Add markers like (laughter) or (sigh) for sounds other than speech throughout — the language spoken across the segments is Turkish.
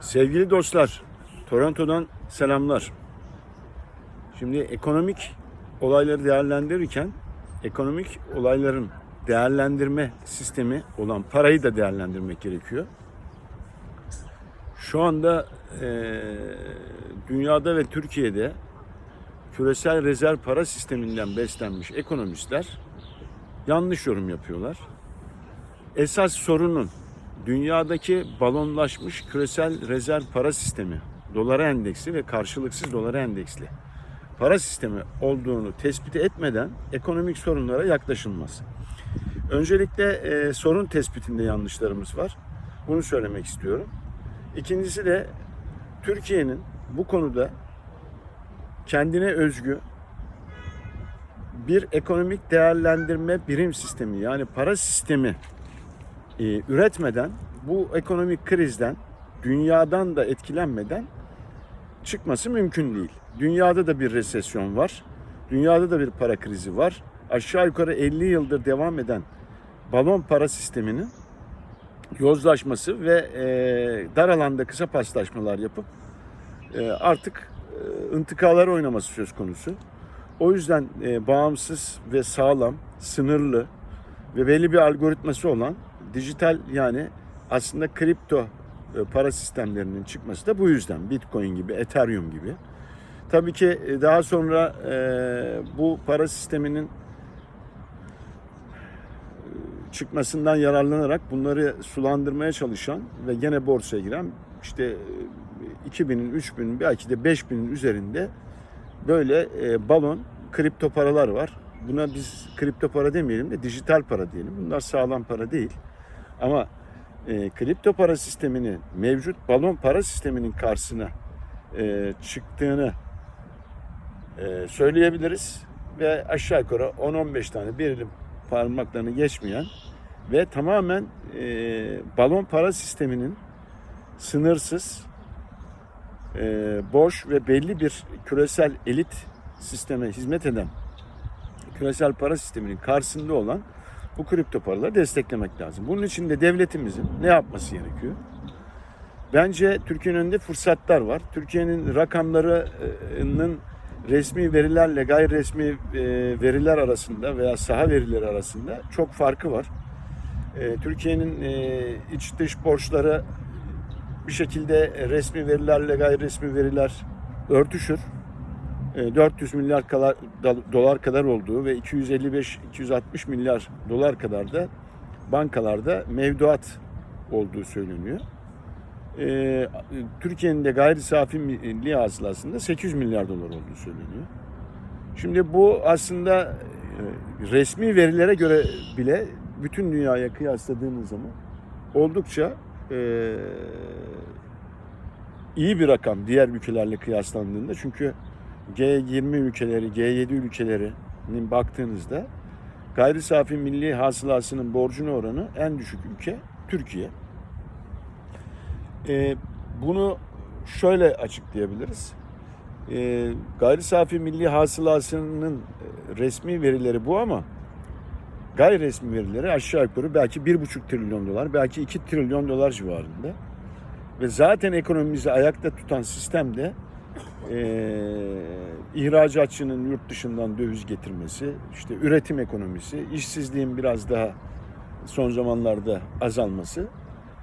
Sevgili dostlar, Toronto'dan selamlar. Şimdi ekonomik olayları değerlendirirken ekonomik olayların değerlendirme sistemi olan parayı da değerlendirmek gerekiyor. Şu anda eee, dünyada ve Türkiye'de küresel rezerv para sisteminden beslenmiş ekonomistler yanlış yorum yapıyorlar. Esas sorunun dünyadaki balonlaşmış küresel rezerv para sistemi, dolara endeksi ve karşılıksız dolara endeksli para sistemi olduğunu tespit etmeden ekonomik sorunlara yaklaşılmaz. Öncelikle e, sorun tespitinde yanlışlarımız var. Bunu söylemek istiyorum. İkincisi de Türkiye'nin bu konuda kendine özgü bir ekonomik değerlendirme birim sistemi yani para sistemi e, üretmeden bu ekonomik krizden dünyadan da etkilenmeden çıkması mümkün değil. Dünyada da bir resesyon var. Dünyada da bir para krizi var. Aşağı yukarı 50 yıldır devam eden balon para sisteminin yozlaşması ve e, dar alanda kısa paslaşmalar yapıp e, artık e, ıntıkalar oynaması söz konusu. O yüzden e, bağımsız ve sağlam, sınırlı ve belli bir algoritması olan dijital yani aslında kripto e, para sistemlerinin çıkması da bu yüzden. Bitcoin gibi, Ethereum gibi. Tabii ki e, daha sonra e, bu para sisteminin çıkmasından yararlanarak bunları sulandırmaya çalışan ve gene borsaya giren işte e, 2000'in, 3000'in belki de 5000'in üzerinde böyle balon kripto paralar var. Buna biz kripto para demeyelim de dijital para diyelim. Bunlar sağlam para değil. Ama e, kripto para sistemini mevcut balon para sisteminin karşısına e, çıktığını e, söyleyebiliriz ve aşağı yukarı 10-15 tane bir parmaklarını geçmeyen ve tamamen e, balon para sisteminin sınırsız, e, boş ve belli bir küresel elit sisteme hizmet eden küresel para sisteminin karşısında olan bu kripto paraları desteklemek lazım. Bunun için de devletimizin ne yapması gerekiyor? Bence Türkiye'nin önünde fırsatlar var. Türkiye'nin rakamlarının resmi verilerle gayri resmi e, veriler arasında veya saha verileri arasında çok farkı var. E, Türkiye'nin e, iç dış borçları bir şekilde resmi verilerle gayri resmi veriler örtüşür. E, 400 milyar kadar, dolar kadar olduğu ve 255-260 milyar dolar kadar da bankalarda mevduat olduğu söyleniyor. E, Türkiye'nin de gayri safi milli hasılasında 800 milyar dolar olduğu söyleniyor. Şimdi bu aslında e, resmi verilere göre bile bütün dünyaya kıyasladığımız zaman oldukça e, iyi bir rakam diğer ülkelerle kıyaslandığında çünkü G20 ülkeleri, G7 ülkelerinin baktığınızda gayri safi milli hasılasının borcuna oranı en düşük ülke Türkiye. Ee, bunu şöyle açıklayabiliriz. Ee, gayri safi milli hasılasının e, resmi verileri bu ama gayri resmi verileri aşağı yukarı belki 1,5 trilyon dolar, belki 2 trilyon dolar civarında. Ve zaten ekonomimizi ayakta tutan sistemde e, ihracatçının yurt dışından döviz getirmesi, işte üretim ekonomisi, işsizliğin biraz daha son zamanlarda azalması.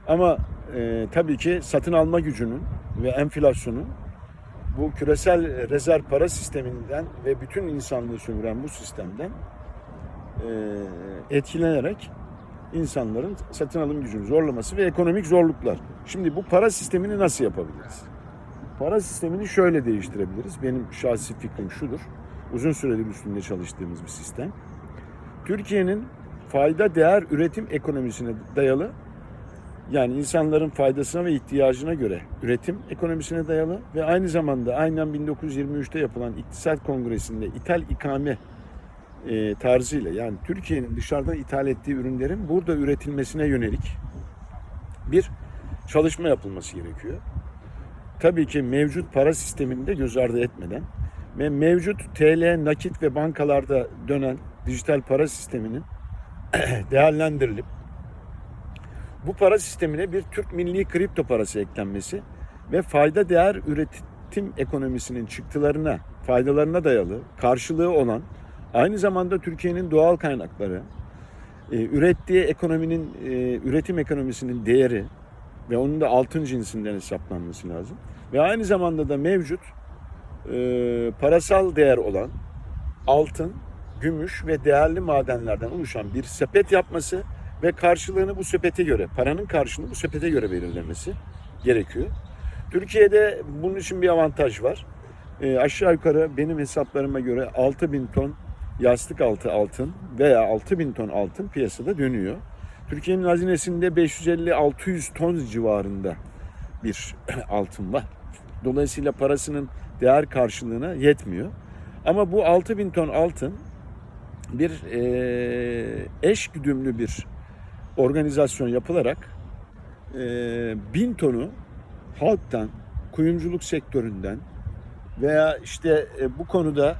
Ama e, tabii ki satın alma gücünün ve enflasyonun bu küresel rezerv para sisteminden ve bütün insanlığı sömüren bu sistemden e, etkilenerek insanların satın alım gücünü zorlaması ve ekonomik zorluklar. Şimdi bu para sistemini nasıl yapabiliriz? Para sistemini şöyle değiştirebiliriz. Benim şahsi fikrim şudur. Uzun süredir üstünde çalıştığımız bir sistem. Türkiye'nin fayda değer üretim ekonomisine dayalı yani insanların faydasına ve ihtiyacına göre üretim ekonomisine dayalı ve aynı zamanda aynen 1923'te yapılan İktisat Kongresi'nde ithal ikame e, tarzıyla yani Türkiye'nin dışarıdan ithal ettiği ürünlerin burada üretilmesine yönelik bir çalışma yapılması gerekiyor tabii ki mevcut para sistemini de göz ardı etmeden ve mevcut TL, nakit ve bankalarda dönen dijital para sisteminin (clears throat) değerlendirilip bu para sistemine bir Türk milli kripto parası eklenmesi ve fayda değer üretim ekonomisinin çıktılarına, faydalarına dayalı, karşılığı olan, aynı zamanda Türkiye'nin doğal kaynakları, e, ürettiği ekonominin, e, üretim ekonomisinin değeri ve onun da altın cinsinden hesaplanması lazım. Ve aynı zamanda da mevcut e, parasal değer olan altın, gümüş ve değerli madenlerden oluşan bir sepet yapması ve karşılığını bu sepete göre, paranın karşılığını bu sepete göre belirlemesi gerekiyor. Türkiye'de bunun için bir avantaj var. E, aşağı yukarı benim hesaplarıma göre 6000 ton yastık altı altın veya 6000 ton altın piyasada dönüyor. Türkiye'nin hazinesinde 550-600 ton civarında bir (clears throat) altın var. Dolayısıyla parasının değer karşılığına yetmiyor. Ama bu 6000 ton altın bir e, eş güdümlü bir organizasyon yapılarak e, bin tonu halktan, kuyumculuk sektöründen veya işte e, bu konuda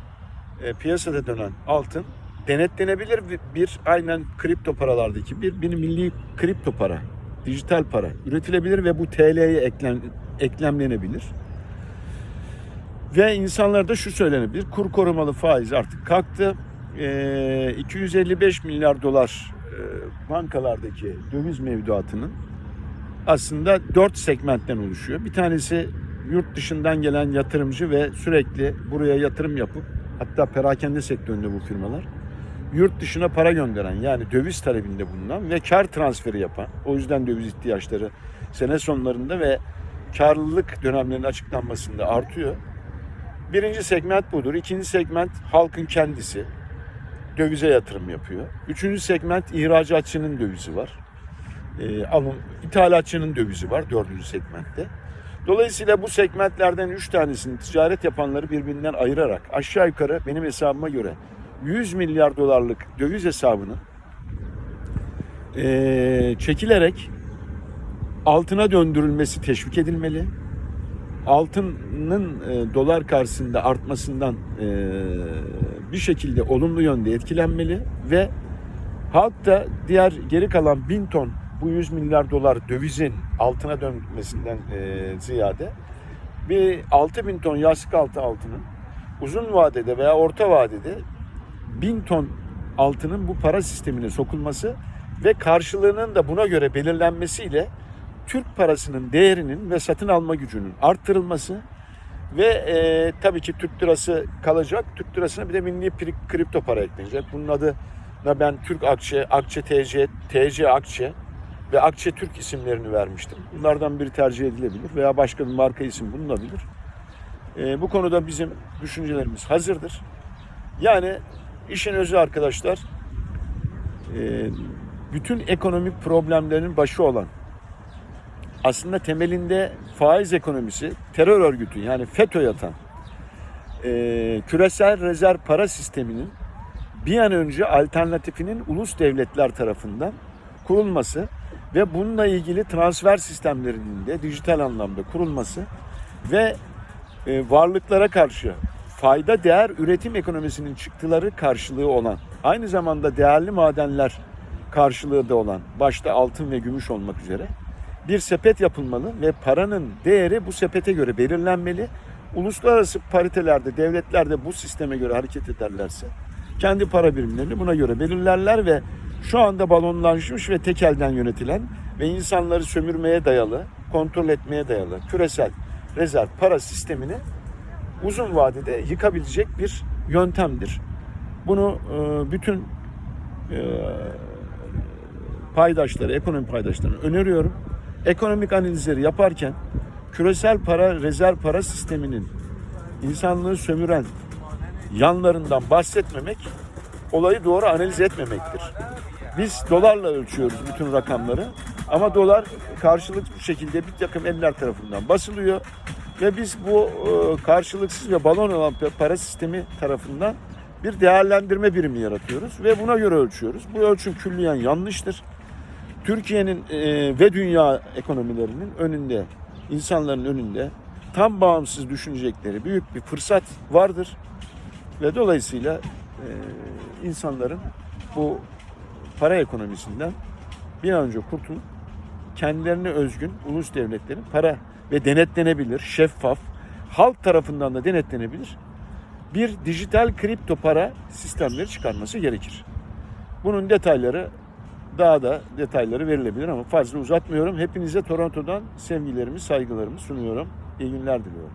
e, piyasada dönen altın denetlenebilir bir, aynen kripto paralardaki bir, bir milli kripto para, dijital para üretilebilir ve bu TL'ye eklem, eklemlenebilir. Ve insanlara da şu söylenebilir. Kur korumalı faiz artık kalktı. E, 255 milyar dolar e, bankalardaki döviz mevduatının aslında dört segmentten oluşuyor. Bir tanesi yurt dışından gelen yatırımcı ve sürekli buraya yatırım yapıp hatta perakende sektöründe bu firmalar yurt dışına para gönderen yani döviz talebinde bulunan ve kar transferi yapan o yüzden döviz ihtiyaçları sene sonlarında ve karlılık dönemlerinin açıklanmasında artıyor. Birinci segment budur. İkinci segment halkın kendisi dövize yatırım yapıyor. Üçüncü segment ihracatçının dövizi var. E, alım, ithalatçının dövizi var dördüncü segmentte. Dolayısıyla bu segmentlerden üç tanesini ticaret yapanları birbirinden ayırarak aşağı yukarı benim hesabıma göre 100 milyar dolarlık döviz hesabının e, çekilerek altına döndürülmesi teşvik edilmeli. Altının e, dolar karşısında artmasından e, bir şekilde olumlu yönde etkilenmeli ve halk da diğer geri kalan bin ton bu 100 milyar dolar dövizin altına dönmesinden e, ziyade bir 6 bin ton yastık altı altının uzun vadede veya orta vadede bin ton altının bu para sistemine sokulması ve karşılığının da buna göre belirlenmesiyle Türk parasının değerinin ve satın alma gücünün arttırılması ve e, tabii ki Türk lirası kalacak. Türk lirasına bir de milli kripto para eklenecek. Bunun adı da ben Türk Akçe, Akçe TC, TC Akçe ve Akçe Türk isimlerini vermiştim. Bunlardan biri tercih edilebilir veya başka bir marka isim bulunabilir. E, bu konuda bizim düşüncelerimiz hazırdır. Yani işin özü arkadaşlar e, bütün ekonomik problemlerin başı olan aslında temelinde faiz ekonomisi, terör örgütü yani FETÖ yatan e, küresel rezerv para sisteminin bir an önce alternatifinin ulus devletler tarafından kurulması ve bununla ilgili transfer sistemlerinin de dijital anlamda kurulması ve e, varlıklara karşı fayda değer üretim ekonomisinin çıktıları karşılığı olan aynı zamanda değerli madenler karşılığı da olan başta altın ve gümüş olmak üzere bir sepet yapılmalı ve paranın değeri bu sepete göre belirlenmeli. Uluslararası paritelerde devletler de bu sisteme göre hareket ederlerse kendi para birimlerini buna göre belirlerler ve şu anda balonlaşmış ve tek elden yönetilen ve insanları sömürmeye dayalı, kontrol etmeye dayalı küresel rezerv para sistemini uzun vadede yıkabilecek bir yöntemdir. Bunu e, bütün e, paydaşları, ekonomi paydaşlarına öneriyorum. Ekonomik analizleri yaparken küresel para, rezerv para sisteminin insanlığı sömüren yanlarından bahsetmemek, olayı doğru analiz etmemektir. Biz dolarla ölçüyoruz bütün rakamları ama dolar karşılıklı şekilde bir takım eller tarafından basılıyor ve biz bu e, karşılıksız ve balon olan para sistemi tarafından bir değerlendirme birimi yaratıyoruz ve buna göre ölçüyoruz. Bu ölçüm külliyen yanlıştır. Türkiye'nin e, ve dünya ekonomilerinin önünde, insanların önünde tam bağımsız düşünecekleri büyük bir fırsat vardır. Ve dolayısıyla e, insanların bu para ekonomisinden bir an önce kurtulup kendilerine özgün ulus devletlerin para ve denetlenebilir, şeffaf, halk tarafından da denetlenebilir bir dijital kripto para sistemleri çıkarması gerekir. Bunun detayları daha da detayları verilebilir ama fazla uzatmıyorum. Hepinize Toronto'dan sevgilerimi, saygılarımı sunuyorum. İyi günler diliyorum.